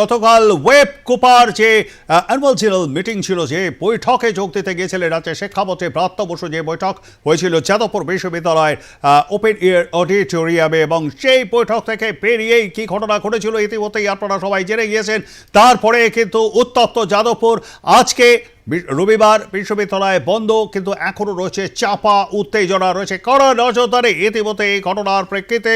গতকাল ওয়েব কোপার যে অ্যানুয়াল জেনারেল মিটিং ছিল যে বৈঠকে যোগ দিতে গিয়েছিলেন রাজ্যে শিক্ষামন্ত্রী প্রাপ্ত বসু, যে বৈঠক হয়েছিল যাদবপুর বিশ্ববিদ্যালয়ের ওপেন ইয়ার অডিটোরিয়ামে এবং সেই বৈঠক থেকে পেরিয়েই কি ঘটনা ঘটেছিল ইতিমধ্যেই আপনারা সবাই জেনে গিয়েছেন। তারপরে কিন্তু উত্তপ্ত যাদবপুর, আজকে রবিবার বিশ্ববিদ্যালয় বন্ধ, কিন্তু এখনও রয়েছে চাপা উত্তেজনা, রয়েছে কড়া নজরদারি। ইতিমধ্যে এই ঘটনার প্রেক্ষিতে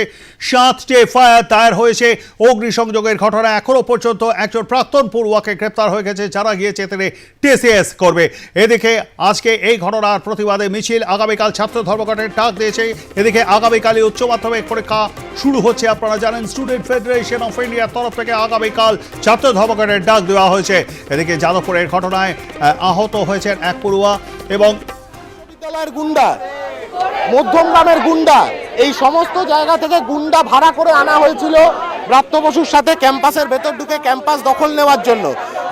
সাতটি এফআইআর দায়ের হয়েছে। অগ্নিসংযোগের ঘটনা এখনও পর্যন্ত একজন প্রাক্তন পড়ুয়াকে গ্রেপ্তার হয়ে গেছে যারা গিয়েছে তিনি টিসিএস করবে এদিকে আজকে এই ঘটনার প্রতিবাদে মিছিল, আগামীকাল ছাত্র ধর্মঘটের ডাক দিয়েছে। এদিকে আগামীকালই উচ্চ মাধ্যমিক পরীক্ষা শুরু হচ্ছে, আপনারা জানেন, স্টুডেন্ট ফেডারেশন অফ ইন্ডিয়ার তরফ থেকে আগামীকাল ছাত্র ধর্মঘটের ডাক দেওয়া হয়েছে। এদিকে যাদবপুরের ঘটনায় আহত হয়েছেন এক পড়ুয়া এবং বিদ্যালয়ের গুন্ডা, মধ্যমগ্রামের গুন্ডা, এই সমস্ত জায়গা থেকে গুন্ডা ভাড়া করে আনা হয়েছিল ব্রাত্য বসুর সাথে ক্যাম্পাসের ভেতর ঢুকে ক্যাম্পাস দখল নেওয়ার জন্য।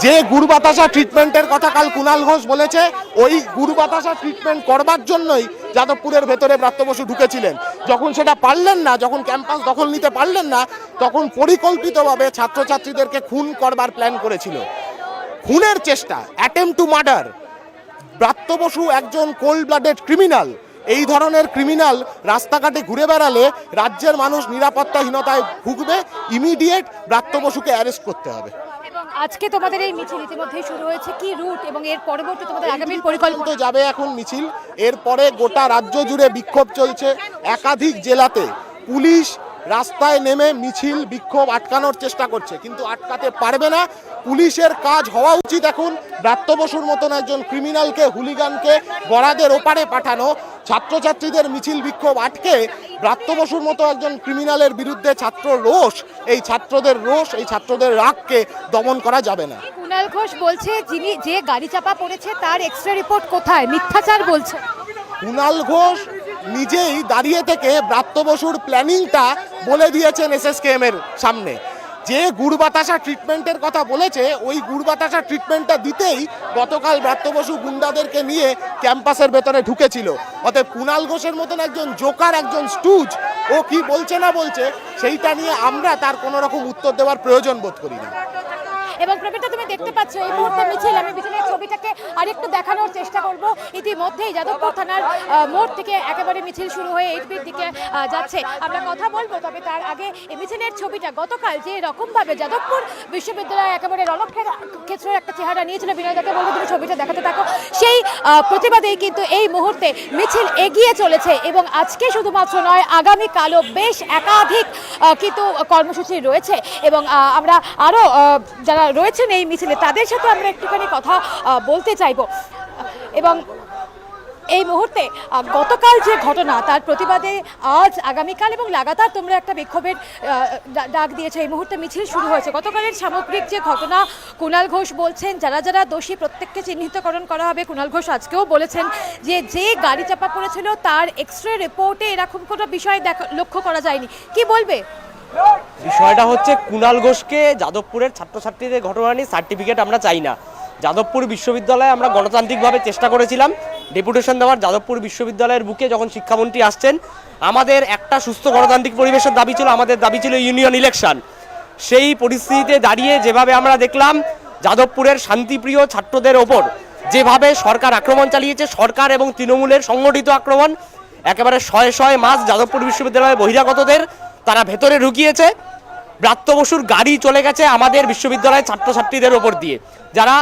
যে গুড় বাতাসা ট্রিটমেন্টের কথা কাল কুণাল ঘোষ বলেছে, ওই গুড় বাতাসা ট্রিটমেন্ট করবার জন্যই যাদবপুরের ভেতরে ব্রাত্য বসু ঢুকেছিলেন। যখন সেটা পারলেন না, যখন ক্যাম্পাস দখল নিতে পারলেন না, তখন পরিকল্পিতভাবে ছাত্রছাত্রীদেরকে খুন করবার প্ল্যান করেছিল। খুনের চেষ্টা attempt to murder Bratya Basu একজন কোল্ড ব্লাডেড ক্রিমিনাল এই ধরনের ক্রিমিনাল রাস্তাঘাটে ঘুরে বেড়ালে রাজ্যের মানুষ নিরাপত্তাহীনতায় ভুগবে ইমিডিয়েট ব্রাত্য বসুকে অ্যারেস্ট করতে হবে। আজকে তোমাদের এই মিছিল ইতিমধ্যেই শুরু হয়েছে কি রুট এবং এর পরবর্তী তোমাদের আগামী পরিকল্পনা? যাবে এখন মিছিল এরপরে গোটা রাজ্য জুড়ে বিক্ষোভ চলছে একাধিক জেলাতে। পুলিশ রাস্তায় নেমে মিছিল বিক্ষোভ আটকানোর চেষ্টা করছে কিন্তু আটকাতে পারবে না। পুলিশের কাজ হওয়া উচিত এখন। ব্রাত্য বসুর মতন একজন ক্রিমিনালকে হুলিগানকে বরাদের ওপারে পাঠানো। ছাত্রছাত্রীদের মিছিল বিক্ষোভ আটকে ব্রাত্য বসুর মতো একজন ক্রিমিনালের বিরুদ্ধে ছাত্র রোষ এই ছাত্রদের রোষ এই ছাত্রদের রাগকে দমন করা যাবে না। কুণাল ঘোষ বলছে যিনি যে গাড়ি চাপা পড়েছে তার এক্সরে রিপোর্ট কোথায়? মিথ্যাচার বলছে। কুণাল ঘোষ নিজেই দাঁড়িয়ে থেকে ব্রাত্য বসুর প্ল্যানিংটা বলে দিয়েছেন এসএসকেএম এর সামনে। যে গুড় বাতাসা ট্রিটমেন্টের কথা বলেছে, ওই গুড় বাতাসা ট্রিটমেন্টটা দিতেই গতকাল ব্রাত্য বসু গুন্ডাদেরকে নিয়ে ক্যাম্পাসের ভেতরে ঢুকেছিল। অতএব কুণাল ঘোষের মতন একজন জোকার, একজন স্টুজ, ও কি বলছে না বলছে, সেইটা নিয়ে আমরা তার কোনো রকম উত্তর দেওয়ার প্রয়োজন বোধ করি না। এবং প্রবীরটা তুমি দেখতে পাচ্ছ, এই মুহূর্তে মিছিল, আমি মিছিলের ছবিটাকে আরেকটু দেখানোর চেষ্টা করব। ইতিমধ্যেই যাদবপুর থানার মোড় থেকে একেবারে মিছিল শুরু হয়ে এইচবির দিকে যাচ্ছে। আমরা কথা বলব, তবে তার আগে এই মিছিলের ছবিটা গতকাল যে রকমভাবে যাদবপুর বিশ্ববিদ্যালয় একেবারে রণক্ষের ক্ষেত্রের একটা চেহারা নিয়েছিল বিনয় বিনয়দাকে বলব, তুমি ছবিটা দেখাতে থাকো। সেই প্রতিবাদেই কিন্তু এই মুহূর্তে মিছিল এগিয়ে চলেছে এবং আজকে শুধুমাত্র নয়, আগামীকালও বেশ একাধিক কিন্তু কর্মসূচি রয়েছে এবং আমরা আরও যারা রয়েছেন এই মিছিলে, তাদের সাথে আমরা একটুখানি কথা বলতে চাইব। এবং এই মুহূর্তে গতকাল যে ঘটনা, তার প্রতিবাদে আজ আগামীকাল এবং লাগাতার তোমরা একটা বিক্ষোভের ডাক দিয়েছে। এই মুহূর্তে মিছিল শুরু হয়েছে। গতকালের সামগ্রিক যে ঘটনা কুণাল ঘোষ বলছেন, যারা যারা দোষী প্রত্যেককে চিহ্নিতকরণ করা হবে কুণাল ঘোষ আজকেও বলেছেন যে যে গাড়ি চাপা পড়েছিল, তার এক্স রে রিপোর্টে এরকম কোনো বিষয় দেখা, লক্ষ্য করা যায়নি। কি বলবে? বিষয়টা হচ্ছে কুণাল ঘোষকে যাদবপুরের ছাত্রছাত্রীদের ঘটনা নিয়ে সার্টিফিকেট আমরা চাই না। যাদবপুর বিশ্ববিদ্যালয়ে আমরা গণতান্ত্রিকভাবে চেষ্টা করেছিলাম ডেপুটেশন দেওয়ার। যাদবপুর বিশ্ববিদ্যালয়ের বুকে যখন শিক্ষামন্ত্রী আসছেন, আমাদের একটা সুস্থ গণতান্ত্রিক পরিবেশের দাবি ছিল, আমাদের দাবি ছিল ইউনিয়ন ইলেকশন। সেই পরিস্থিতিতে দাঁড়িয়ে যেভাবে আমরা দেখলাম, যাদবপুরের শান্তিপ্রিয় ছাত্রদের ওপর যেভাবে সরকার আক্রমণ চালিয়েছে, সরকার এবং তৃণমূলের সংগঠিত আক্রমণ, একেবারে শয়ে শয়ে মাস যাদবপুর বিশ্ববিদ্যালয়ের বহিরাগতদের তারা ভেতরে ঢুকিয়েছে। ব্রাত্য বসুর গাড়ি চলে গেছে আমাদের বিশ্ববিদ্যালয়ের ছাত্রছাত্রীদের ওপর দিয়ে। যারা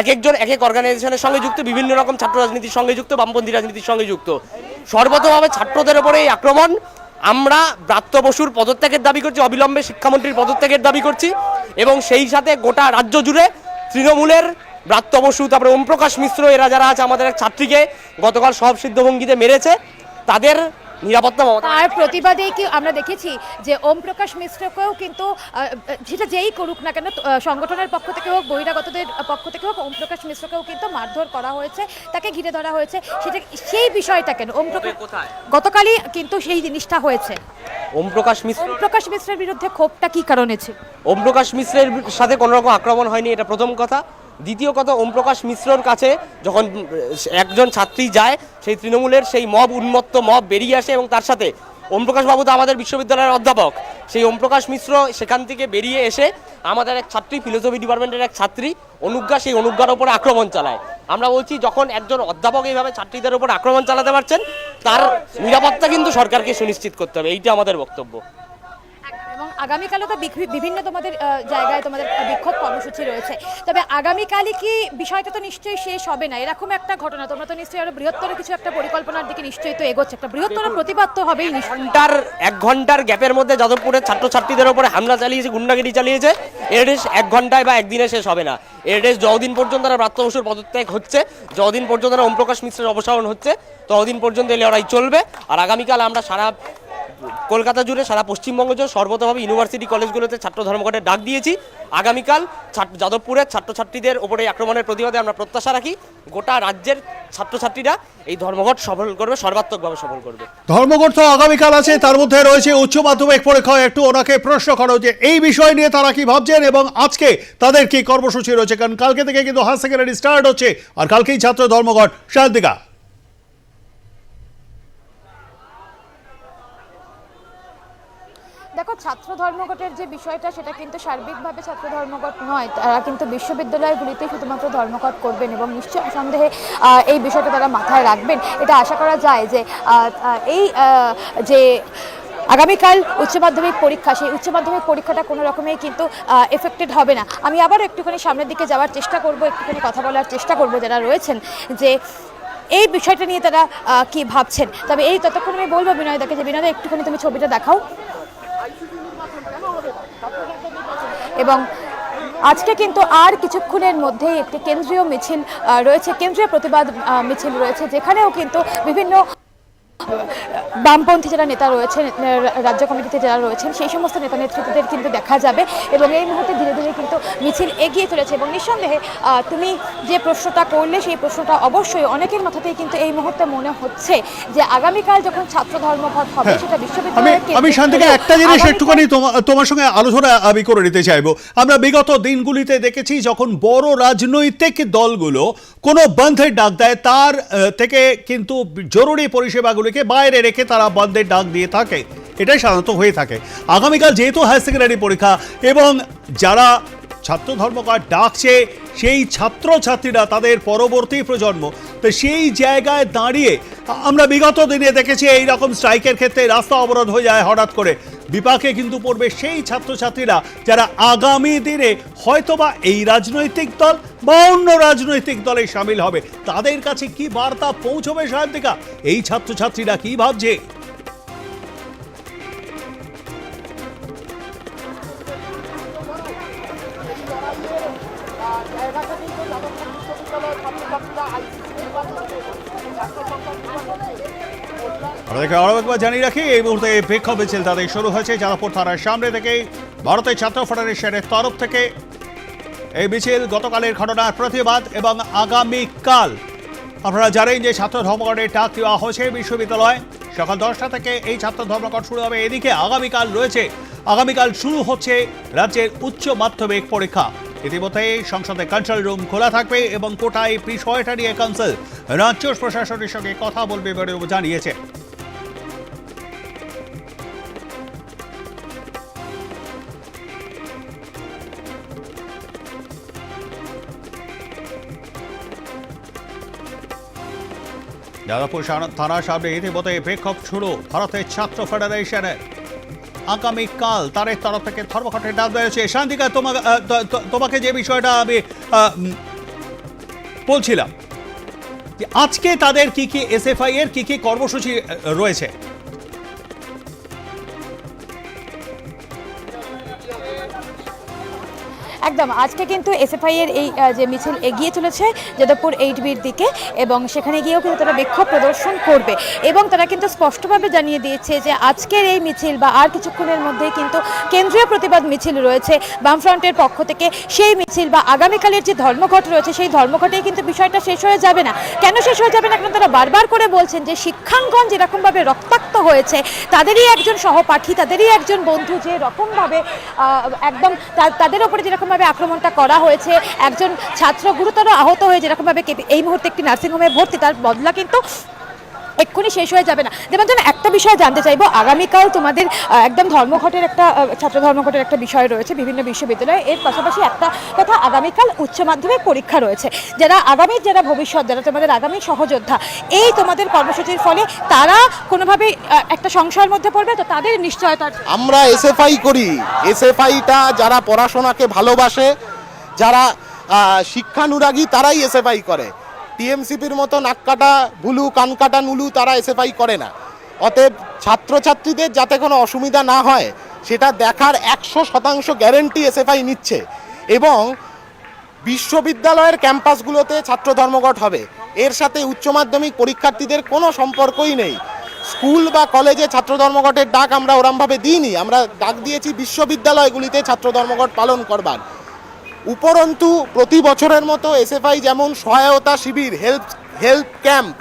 এক একজন, এক এক অর্গানাইজেশনের সঙ্গে যুক্ত, বিভিন্ন রকম ছাত্র রাজনীতির সঙ্গে যুক্ত, বামপন্থী রাজনীতির সঙ্গে যুক্ত। সর্বতভাবে ছাত্রদের ওপরে এই আক্রমণ। আমরা ব্রাত্য বসুর পদত্যাগের দাবি করছি, অবিলম্বে শিক্ষামন্ত্রীর পদত্যাগের দাবি করছি এবং সেই সাথে গোটা রাজ্য জুড়ে তৃণমূলের ব্রাত্য বসু, তারপরে ওমপ্রকাশ মিশ্র, এরা যারা আছে আমাদের এক ছাত্রীকে গতকাল সব সিদ্ধভঙ্গিতে মেরেছে। তাদের নিরাপত্তা তার প্রতিবাদেই কি আমরা দেখেছি যে ওম প্রকাশ মিশ্রকেও কিন্তু সেটা যেই করুক না কেন সংগঠনের পক্ষ থেকে হোক বহিরাগতদের পক্ষ থেকে হোক ওম প্রকাশ মিশ্রকেও কিন্তু মারধর করা হয়েছে তাকে ঘিরে ধরা হয়েছে। সেটা সেই বিষয়টা কেন? ওম প্রকাশ গতকালই কিন্তু সেই জিনিসটা হয়েছে। ওম প্রকাশ মিশ্র ওম প্রকাশ মিশ্রের বিরুদ্ধে ক্ষোভটা কি কারণে ছিল? ওম প্রকাশ মিশ্রের সাথে কোনো রকম আক্রমণ হয়নি এটা প্রথম কথা। দ্বিতীয় কথা ওমপ্রকাশ মিশ্রর কাছে যখন একজন ছাত্রী যায়, সেই তৃণমূলের সেই মব, উন্মত্ত মব বেরিয়ে আসে এবং তার সাথে ওমপ্রকাশ বাবু তো আমাদের বিশ্ববিদ্যালয়ের অধ্যাপক। সেই ওমপ্রকাশ মিশ্র সেখান থেকে বেরিয়ে এসে আমাদের এক ছাত্রী ফিলোসফি ডিপার্টমেন্টের এক ছাত্রী, অনুজ্ঞা, সেই অনুজ্ঞার ওপর আক্রমণ চালায়। আমরা বলছি, যখন একজন অধ্যাপক এইভাবে ছাত্রীদের ওপর আক্রমণ চালাতে পারছেন, তার নিরাপত্তা কিন্তু সরকারকে সুনিশ্চিত করতে হবে। এইটা আমাদের বক্তব্য। আগামীকালও তো বিভিন্ন তোমাদের জায়গায় তোমাদের বিক্ষোভ কর্মসূচি রয়েছে। তবে আগামীকালই কি বিষয়টা তো নিশ্চয়ই শেষ হবে না? এরকম একটা ঘটনা তোমরা তো নিশ্চয়ই আরও বৃহত্তর কিছু একটা পরিকল্পনার দিকে নিশ্চয়ই তো এগোচ্ছে। একটা বৃহত্তর প্রতিবাদ তো হবেই ঘণ্টার এক ঘণ্টার গ্যাপের মধ্যে যাদবপুরের ছাত্রছাত্রীদের উপরে হামলা চালিয়েছে গুন্ডাগিরি চালিয়েছে এর এক ঘন্টায় বা একদিনে শেষ হবে না। এর যতদিন পর্যন্ত তারা বসুর পদত্যাগ হচ্ছে যতদিন পর্যন্ত তারা ওমপ্রকাশ মিশ্রের অপসারণ হচ্ছে ততদিন পর্যন্ত এই লড়াই চলবে। আর আগামীকাল আমরা সারা কলকাতা জুড়ে সারা পশ্চিমবঙ্গ জুড়ে সর্বতভাবে ইউনিভার্সিটি কলেজগুলোতে ছাত্র ধর্মঘটের ডাক দিয়েছি। আগামীকাল যাদবপুরের ছাত্রছাত্রীদের ওপরে আক্রমণের প্রতিবাদে আমরা প্রত্যাশা রাখি। গোটা রাজ্যের ছাত্রছাত্রীরা এই ধর্মঘট সফল করবে, সর্বাত্মকভাবে সফল করবে। ধর্মঘট তো আগামীকাল আছে, তার মধ্যে রয়েছে উচ্চ মাধ্যমিক পরীক্ষা। একটু ওনাকে প্রশ্ন করো যে এই বিষয় নিয়ে তারা কি ভাবছেন এবং আজকে তাদের কি কর্মসূচি রয়েছে? কারণ কালকে থেকে কিন্তু হায়ার সেকেন্ডারি স্টার্ট হচ্ছে, আর কালকেই ছাত্র ধর্মঘট। শান্তিকা দেখো ছাত্র ধর্মঘটের যে বিষয়টা, সেটা কিন্তু সার্বিকভাবে ছাত্র ধর্মঘট নয়। তারা কিন্তু বিশ্ববিদ্যালয়গুলিতে শুধুমাত্র ধর্মঘট করবেন এবং নিশ্চয় সন্দেহে এই বিষয়টা তারা মাথায় রাখবেন। এটা আশা করা যায় যে এই যে আগামীকাল উচ্চ মাধ্যমিক পরীক্ষা, সেই উচ্চ মাধ্যমিক পরীক্ষাটা কোনো রকমেই কিন্তু এফেক্টেড হবে না। আমি আবারও একটুখানি সামনের দিকে যাওয়ার চেষ্টা করব, একটুখানি কথা বলার চেষ্টা করব যারা রয়েছেন যে, এই বিষয়টা নিয়ে তারা কি ভাবছেন? তবে এই ততক্ষণ আমি বলব বিনয়দাকে যে বিনয়দা একটুখানি তুমি ছবিটা দেখাও। এবং আজকে কিন্তু আর কিছুক্ষণের মধ্যেই একটি কেন্দ্রীয় মিছিল রয়েছে, কেন্দ্রীয় প্রতিবাদ মিছিল রয়েছে, যেখানেও কিন্তু বিভিন্ন বামপন্থী যারা নেতা রয়েছেন রাজ্য কমিটিতে যারা রয়েছেন সেই সমস্ত নেতা নেতৃত্বদের কিন্তু দেখা যাবে এবং এই মুহূর্তে ধীরে ধীরে কিন্তু মিছিল এগিয়ে চলেছে এবং নিঃসন্দেহে তুমি যে প্রশ্নটা করলে সেই প্রশ্নটা অবশ্যই অনেকের মাথাতেই কিন্তু এই মুহূর্তে মনে হচ্ছে যে আগামীকাল যখন ছাত্র ধর্মঘট হবে সেটা আমি বিশ্ববিদ্যালয়ের আমি শান্তিকে একটা জিনিস একটুখানি তোমার সঙ্গে আলোচনা আমি করে নিতে চাইব। আমরা বিগত দিনগুলিতে দেখেছি যখন বড় রাজনৈতিক দলগুলো কোনো বন্ধের ডাক দেয় তার থেকে কিন্তু জরুরি পরিষেবাগুলিকে বাইরে রেখে তারা বন্ধের ডাক দিয়ে থাকে। এটাই সাধারণত হয়ে থাকে। আগামীকাল যেহেতু হায়ার সেকেন্ডারি পরীক্ষা এবং যারা ছাত্র ধর্মকার ডাকছে, সেই ছাত্র ছাত্রীরা তাদের পরবর্তী প্রজন্ম, তো সেই জায়গায় দাঁড়িয়ে আমরা বিগত দিনে দেখেছি এই রকম স্ট্রাইকের ক্ষেত্রে রাস্তা অবরোধ হয়ে যায় হঠাৎ করে। বিপাকে কিন্তু পড়বে সেই ছাত্রছাত্রীরা যারা আগামী দিনে হয়তোবা এই রাজনৈতিক দল বা অন্য রাজনৈতিক দলে সামিল হবে। তাদের কাছে কি বার্তা পৌঁছবে সায়ন্তিকা? এই ছাত্রছাত্রীরা কি ভাবছে? আমাদেরকে আরও একবার জানিয়ে রাখি, এই মুহূর্তে বিক্ষোভ মিছিল তাদের শুরু হয়েছে যাদবপুর থানার সামনে থেকেই ভারতের ছাত্র ফেডারেশনের তরফ থেকে। এই মিছিল গতকালের ঘটনার প্রতিবাদ এবং আগামীকাল। আপনারা জানেন যে ছাত্র ধর্মঘটের ডাক দেওয়া হয়েছে বিশ্ববিদ্যালয়। সকাল দশটা থেকে এই ছাত্র ধর্মঘট শুরু হবে। এদিকে আগামীকাল রয়েছে, আগামীকাল শুরু হচ্ছে রাজ্যের উচ্চ মাধ্যমিক পরীক্ষা। ইতিমধ্যে সংসদে কন্ট্রোল রুম খোলা থাকবে এবং কোটায় বিষয়টা নিয়ে কাউন্সিল রাজ্য প্রশাসনের সঙ্গে কথা বলবে বলেও জানিয়েছে। যাদবপুর থানার সামনে ইতিমধ্যে বিক্ষোভ শুরু। ভারতের ছাত্র ফেডারেশনের আগামীকাল তারের তরফ থেকে ধর্মঘটের ডাক রয়েছে। শান্তিকা, তোমাকে তোমাকে যে বিষয়টা আমি বলছিলাম, যে আজকে তাদের কি কি এসএফআই এর কি কি কর্মসূচি রয়েছে? একদম, আজকে কিন্তু এসএফআই এর এই যে মিছিল এগিয়ে চলেছে যাদবপুর এইট বির দিকে এবং সেখানে গিয়েও কিন্তু তারা বিক্ষোভ প্রদর্শন করবে। এবং তারা কিন্তু স্পষ্টভাবে জানিয়ে দিয়েছে যে আজকের এই মিছিল বা আর কিছুক্ষণের মধ্যে কিন্তু কেন্দ্রীয় প্রতিবাদ মিছিল রয়েছে বামফ্রন্টের পক্ষ থেকে। সেই মিছিল বা আগামীকালের যে ধর্মঘট রয়েছে, সেই ধর্মঘটেই কিন্তু বিষয়টা শেষ হয়ে যাবে না। কেন শেষ হয়ে যাবে না? কারণ তারা বারবার করে বলছেন যে শিক্ষাঙ্গন যেরকমভাবে রক্তাক্ত হয়েছে, তাদেরই একজন সহপাঠী, তাদেরই একজন বন্ধু যে রকমভাবে একদম তাদের ওপরে যেরকম যেরকমভাবে আক্রমণটা করা হয়েছে, একজন ছাত্র গুরুতর আহত হয়ে যেরকমভাবে এই মুহূর্তে একটি নার্সিংহোমে ভর্তি, তার বদলা কিন্তু এক্ষুনি শেষ হয়ে যাবে না। যেমন ধরুন একটা বিষয় জানতে চাইব। আগামীকাল তোমাদের একদম ধর্মঘটের একটা ছাত্র ধর্মঘটের একটা বিষয় রয়েছে বিভিন্ন বিশ্ববিদ্যালয়ে। এর পাশাপাশি একটা কথা আগামীকাল উচ্চ মাধ্যমিক পরীক্ষা রয়েছে। যারা আগামীর যারা ভবিষ্যৎ, যারা তোমাদের আগামী সহযোদ্ধা, এই তোমাদের কর্মসূচির ফলে তারা কোনোভাবে একটা সংশয়ের মধ্যে পড়বে? তো তাদের নিশ্চয়তা আমরা এসএফআই করি। এসএফআইটা যারা পড়াশোনাকে ভালোবাসে, যারা শিক্ষানুরাগী, তারাই এসএফআই করে। টিএমসিপির মতো নাককাটা ভুলু কানকাটা, নুলু তারা এসএফআই করে না। অতএব ছাত্রছাত্রীদের যাতে কোনো অসুবিধা না হয়, সেটা দেখার একশো শতাংশ গ্যারেন্টি এসএফআই নিচ্ছে। এবং বিশ্ববিদ্যালয়ের ক্যাম্পাসগুলোতে ছাত্র ধর্মঘট হবে। এর সাথে উচ্চ মাধ্যমিক পরীক্ষার্থীদের কোনো সম্পর্কই নেই। স্কুল বা কলেজে ছাত্র ধর্মঘটের ডাক আমরা ওরমভাবে দিইনি। আমরা ডাক দিয়েছি বিশ্ববিদ্যালয়গুলিতে ছাত্র ধর্মঘট পালন করবার। উপরন্তু প্রতি বছরের মতো এসএফআই যেমন সহায়তা শিবির হেল্প হেল্প ক্যাম্প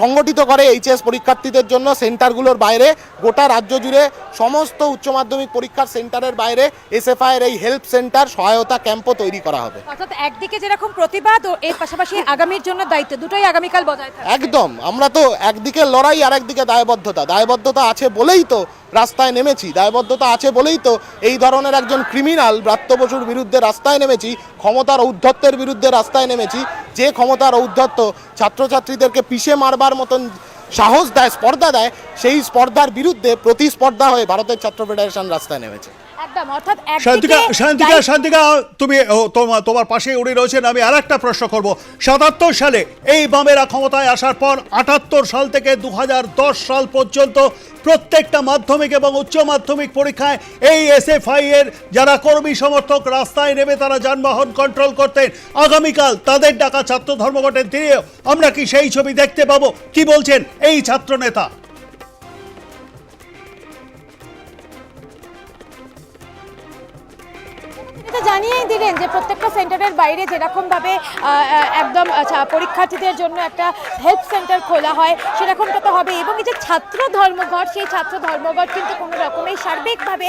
সংগঠিত করে এইচএস পরীক্ষার্থীদের জন্য সেন্টারগুলোর বাইরে গোটা রাজ্য জুড়ে সমস্ত উচ্চ মাধ্যমিক পরীক্ষার সেন্টারের বাইরে এসএফআইয়ের এই হেল্প সেন্টার সহায়তা ক্যাম্পও তৈরি করা হবে। অর্থাৎ একদিকে যেরকম প্রতিবাদ ও এর পাশাপাশি আগামীর জন্য দায়িত্ব দুটোই আগামীকাল বজায় থাকবে। একদম আমরা তো একদিকে লড়াই আর একদিকে দায়বদ্ধতা। দায়বদ্ধতা আছে বলেই তো রাস্তায় নেমেছি, দায়বদ্ধতা আছে বলেই তো এই ধরনের একজন ক্রিমিনাল ব্রাত্য বসুর বিরুদ্ধে রাস্তায় নেমেছি, ক্ষমতার ঔদ্ধত্যের বিরুদ্ধে রাস্তায় নেমেছি, যে ক্ষমতার ঔদ্ধত্য ছাত্রছাত্রীদেরকে পিষে মারবার মতন সাহস দেয়, স্পর্ধা দেয়, সেই স্পর্ধার বিরুদ্ধে প্রতিস্পর্ধা হয়ে ভারতের ছাত্র ফেডারেশন রাস্তায় নেমেছে। একদম অর্থাৎ শান্তিকা শান্তিকা শান্তিকা তুমি তোমার তোমার পাশে উনি রয়েছেন আমি আর একটা প্রশ্ন করব। সাতাত্তর সালে এই বামেরা ক্ষমতায় আসার পর আটাত্তর সাল থেকে দু সাল পর্যন্ত প্রত্যেকটা মাধ্যমিক এবং উচ্চ মাধ্যমিক পরীক্ষায় এই এসএফআই এর যারা কর্মী সমর্থক রাস্তায় নেমে তারা যানবাহন কন্ট্রোল করতেন। আগামীকাল তাদের ডাকা ছাত্র ধর্মঘটের দিনেও আমরা কি সেই ছবি দেখতে পাবো? কি বলছেন এই ছাত্র নেতা এটা জানিয়েই দিলেন যে প্রত্যেকটা সেন্টারের বাইরে যেরকমভাবে একদম পরীক্ষার্থীদের জন্য একটা হেল্প সেন্টার খোলা হয়, সেরকমটা তো হবে এবং এই যে ছাত্র ধর্মঘট, সেই ছাত্র ধর্মঘট কিন্তু কোনো রকমেই সার্বিকভাবে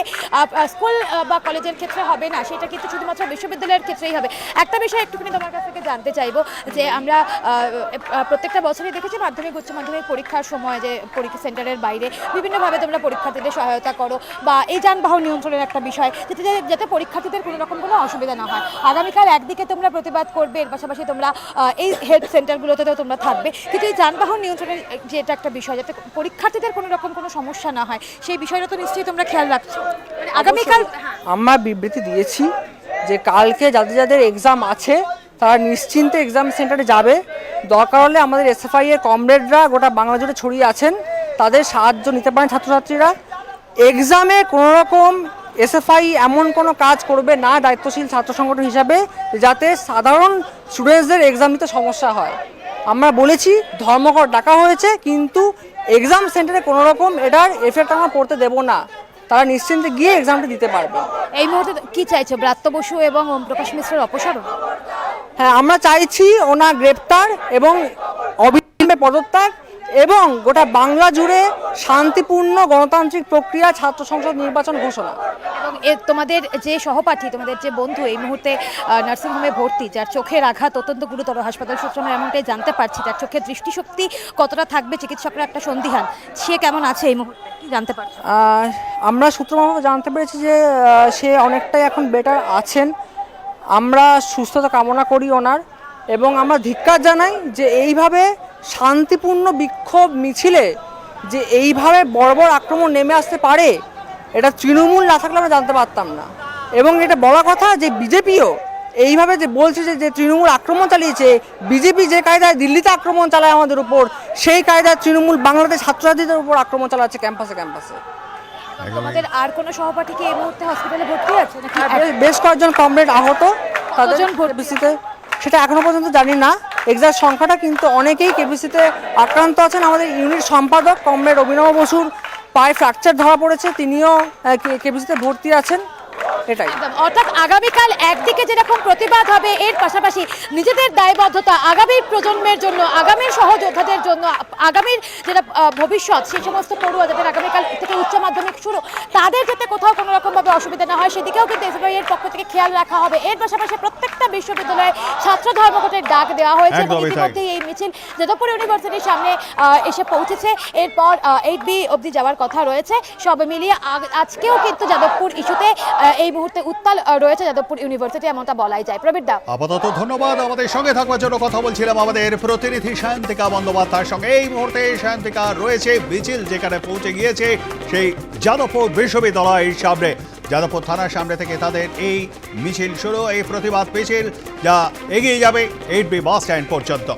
স্কুল বা কলেজের ক্ষেত্রে হবে না। সেটা কিন্তু শুধুমাত্র বিশ্ববিদ্যালয়ের ক্ষেত্রেই হবে। একটা বিষয় একটুখানি তোমার কাছ থেকে জানতে চাইব, যে আমরা প্রত্যেকটা বছরই দেখেছি মাধ্যমিক, উচ্চ মাধ্যমিক পরীক্ষার সময় যে পরীক্ষা সেন্টারের বাইরে বিভিন্নভাবে তোমরা পরীক্ষার্থীদের সহায়তা করো, বা এই যানবাহন নিয়ন্ত্রণের একটা বিষয়, যাতে যাতে পরীক্ষার্থীদের কোনো রকম কোনো অসুবিধা না হয়। আগামীকাল একদিকে তোমরা প্রতিবাদ করবে এর পাশাপাশি তোমরা এই হেল্প সেন্টারগুলোতেও তোমরা থাকবে। কিন্তু এই যানবাহন নিয়ন্ত্রণের যে এটা একটা বিষয় যাতে পরীক্ষার্থীদের কোনো রকম কোনো সমস্যা না হয় সেই বিষয়টা তো নিশ্চয়ই তোমরা খেয়াল রাখছো। মানে আগামীকাল আমরা বিবৃতি দিয়েছি যে কালকে যাদের যাদের এক্সাম আছে তারা নিশ্চিন্তে এক্সাম সেন্টারে যাবে। দরকার হলে আমাদের এসএফআই এর কমরেডরা গোটা বাংলা জুড়ে ছড়িয়ে আছেন। তাদের সাহায্য নিতে পারেন ছাত্রছাত্রীরা। এক্সামে কোনো রকম এসএফআই এমন কোনো কাজ করবে না দায়িত্বশীল ছাত্র সংগঠন হিসাবে যাতে সাধারণ স্টুডেন্টসদের এক্সাম দিতে সমস্যা হয়। আমরা বলেছি ধর্মঘট ডাকা হয়েছে কিন্তু এক্সাম সেন্টারে কোনো রকম এটার এফেক্ট আমরা পড়তে দেব না। তারা নিশ্চিন্তে গিয়ে এক্সামটা দিতে পারবে। এই মুহূর্তে কি চাইছো ব্রাত্য বসু এবং প্রকাশ মিশ্রের অপসারণ? হ্যাঁ আমরা চাইছি ওনার গ্রেপ্তার এবং অবিলম্বে পদত্যাগ এবং গোটা বাংলা জুড়ে শান্তিপূর্ণ গণতান্ত্রিক প্রক্রিয়া ছাত্র সংসদ নির্বাচন ঘোষণা। এবং এ তোমাদের যে সহপাঠী তোমাদের যে বন্ধু এই মুহূর্তে নার্সিংহোমে ভর্তি যার চোখের আঘাত অত্যন্ত গুরুতর হাসপাতাল সূত্রে আমরা এমনটাই জানতে পারছি তার চোখের দৃষ্টিশক্তি কতটা থাকবে চিকিৎসকরা একটা সন্দিহান সে কেমন আছে এই মুহূর্তে কি জানতে পারছ? আমরা সূত্রমারফত জানতে পেরেছি যে সে অনেকটাই এখন বেটার আছেন। আমরা সুস্থতা কামনা করি ওনার এবং আমরা ধিক্কার জানাই যে এইভাবে শান্তিপূর্ণ বিক্ষোভ মিছিলে যে এইভাবে বড় বড় আক্রমণ নেমে আসতে পারে এটা তৃণমূল না থাকলে আমরা জানতে পারতাম না। এবং এটা বলা কথা যে বিজেপিও এইভাবে যে বলছে যে যে তৃণমূল আক্রমণ চালিয়েছে বিজেপি যে কায়দায় দিল্লিতে আক্রমণ চালায় আমাদের উপর সেই কায়দায় তৃণমূল বাংলাদেশ ছাত্রছাত্রীদের উপর আক্রমণ চালাচ্ছে ক্যাম্পাসে ক্যাম্পাসে। তোমাদের আর কোনো সহপাঠী কি এই মুহূর্তে হসপিটালে ভর্তি আছে নাকি বেশ- কয়েকজন কমরেড আহত। তাদের সেটা এখনও পর্যন্ত জানি না। এক্সাক্ট সংখ্যাটা কিন্তু অনেকেই কেপিসিতে আক্রান্ত আছেন। আমাদের ইউনিট সম্পাদক কমরেড অভিনব বসুর পায়ে ফ্র্যাকচার ধরা পড়েছে। তিনিও কেবিসিতে ভর্তি আছেন। এটাই। অর্থাৎ আগামীকাল একদিকে যেরকম প্রতিবাদ হবে এর পাশাপাশি নিজেদের দায়বদ্ধতা আগামী প্রজন্মের জন্য আগামী সহযোদ্ধাদের জন্য আগামীর যেটা ভবিষ্যৎ সেই সমস্ত পড়ুয়া যাদের আগামীকাল থেকে উচ্চ মাধ্যমিক শুরু তাদের যাতে কোথাও কোনো রকম ভাবে অসুবিধা না হয় সেদিকেও কিন্তু এসবিআই এর পক্ষ থেকে খেয়াল রাখা হবে। এর পাশাপাশি প্রত্যেকটা বিশ্ববিদ্যালয়ে ছাত্র ধর্মঘটের ডাক দেওয়া হয়েছে ইতিমধ্যেই এই মিছিল যাদবপুর ইউনিভার্সিটির সামনে এসে পৌঁছেছে। এরপর এইট বি অবধি যাওয়ার কথা রয়েছে। সব মিলিয়ে আজকেও কিন্তু যাদবপুর ইস্যুতে এই মুহূর্তে উত্তাল রয়েছে যাদবপুর ইউনিভার্সিটি এমনটা বলাই যায়। প্রবীর দা। আপাতত ধন্যবাদ আমাদের সঙ্গে থাকবার জন্য কথা বলছিলাম আমাদের প্রতিনিধি সায়ন্তিকা বন্দ্যোপাধ্যায়ের সঙ্গে এই মুহূর্তে সায়ন্তিকা রয়েছে মিছিল যেখানে পৌঁছে গিয়েছে সেই যাদবপুর বিশ্ববিদ্যালয়ের সামনে। যাদবপুর থানার সামনে থেকে তাদের এই মিছিল শুরু, এই প্রতিবাদ মিছিল যা এগিয়ে যাবে এইট বি বাস স্ট্যান্ড পর্যন্ত।